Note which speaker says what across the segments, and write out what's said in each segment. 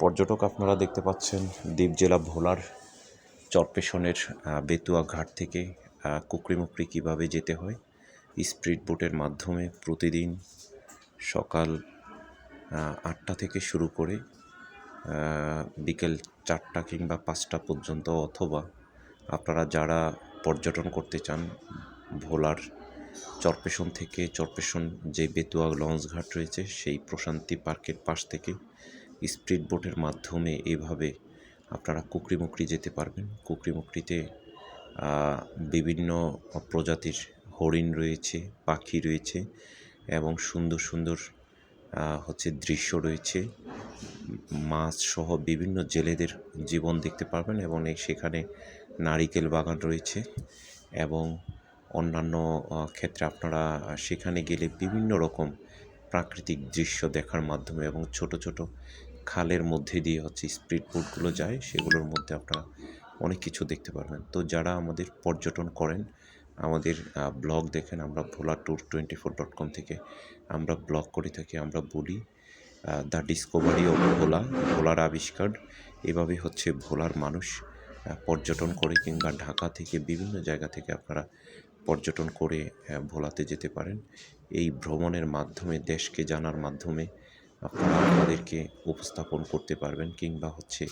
Speaker 1: পর্যটক আপনারা দেখতে পাচ্ছেন দ্বীপ জেলা ভোলার চরপেশনের বেতুয়া ঘাট থেকে কুকরিমুকরি কীভাবে যেতে হয় স্পিড বোটের মাধ্যমে প্রতিদিন সকাল আটটা থেকে শুরু করে বিকেল চারটা কিংবা পাঁচটা পর্যন্ত অথবা আপনারা যারা পর্যটন করতে চান, ভোলার চরপেশন থেকে চরপেশন যে বেতুয়া লঞ্চ ঘাট রয়েছে, সেই প্রশান্তি পার্কের পাশ থেকে স্পিড বোটের মাধ্যমে এভাবে আপনারা কুকরিমুকরি যেতে পারবেন। কুকরিমুকরিতে বিভিন্ন প্রজাতির হরিণ রয়েছে, পাখি রয়েছে এবং সুন্দর সুন্দর হচ্ছে দৃশ্য রয়েছে। মাছ সহ বিভিন্ন জেলেদের জীবন দেখতে পারবেন এবং এই সেখানে নারিকেল বাগান রয়েছে এবং অন্যান্য ক্ষেত্রে আপনারা সেখানে গেলে বিভিন্ন রকম প্রাকৃতিক দৃশ্য দেখার মাধ্যমে এবং ছোট ছোট খালের মধ্যে দিয়ে হচ্ছে স্পিড বোটগুলো যায়, সেগুলোর মধ্যে আপনারা অনেক কিছু দেখতে পারবেন। তো যারা আমাদের পর্যটন করেন, আমাদের ব্লগ দেখেন, আমরা Bhola tour twenty four dot com থেকে আমরা ব্লগ করে থাকি, আমরা বলি দ্য ডিসকভারি অফ ভোলা, ভোলার আবিষ্কার। এভাবে হচ্ছে ভোলার মানুষ পর্যটন করে কিংবা ঢাকা থেকে বিভিন্ন জায়গা থেকে আপনারা পর্যটন করে ভোলাতে যেতে পারেন। এই ভ্রমণের মাধ্যমে, দেশকে জানার মাধ্যমে আপনারা আপনাদেরকে উপস্থাপন করতে পারবেন কিংবা হচ্ছে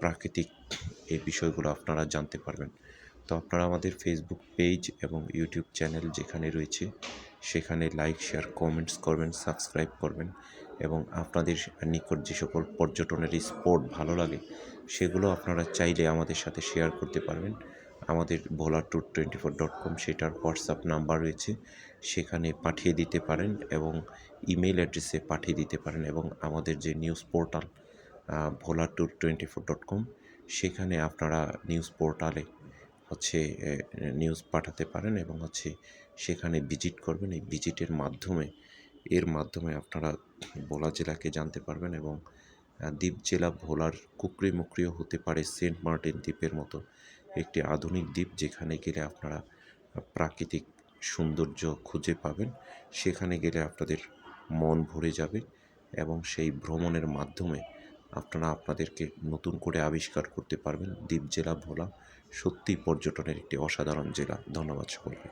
Speaker 1: প্রাকৃতিক এই বিষয়গুলো আপনারা জানতে পারবেন। তো আপনারা আমাদের ফেসবুক পেজ এবং ইউটিউব চ্যানেল যেখানে রয়েছে, সেখানে লাইক শেয়ার কমেন্টস করবেন সাবস্ক্রাইব করবেন এবং আপনাদের নিকট যে সকল পর্যটনের স্পট ভালো লাগে, সেগুলো আপনারা চাইলে আমাদের সাথে শেয়ার করতে পারবেন। আমাদের Bhola tour twenty four dot com, সেটার হোয়াটসঅ্যাপ নাম্বার রয়েছে। সেখানে পাঠিয়ে দিতে পারেন এবং ইমেল অ্যাড্রেসে পাঠিয়ে দিতে পারেন এবং আমাদের যে news portal Bhola tour twenty four dot com, সেখানে আপনারা নিউজ পোর্টালে হচ্ছে নিউজ পাঠাতে পারেন এবং হচ্ছে সেখানে ভিজিট করবেন। এই ভিজিটের মাধ্যমে, এর মাধ্যমে আপনারা ভোলা জেলাকে জানতে পারবেন এবং দ্বীপ জেলা ভোলার কুকরি মুকরিও হতে পারে সেন্ট মার্টিন দ্বীপের মতো। একটি আধুনিক দ্বীপ যেখানে গেলে আপনারা প্রাকৃতিক সৌন্দর্য খুঁজে পাবেন। সেখানে গেলে আপনাদের মন ভরে যাবে এবং সেই ভ্রমণের মাধ্যমে আপনারা আপনাদেরকে নতুন করে আবিষ্কার করতে পারবেন। দ্বীপ জেলা ভোলা সত্যি পর্যটনের একটি অসাধারণ জেলা। ধন্যবাদ সকলকে।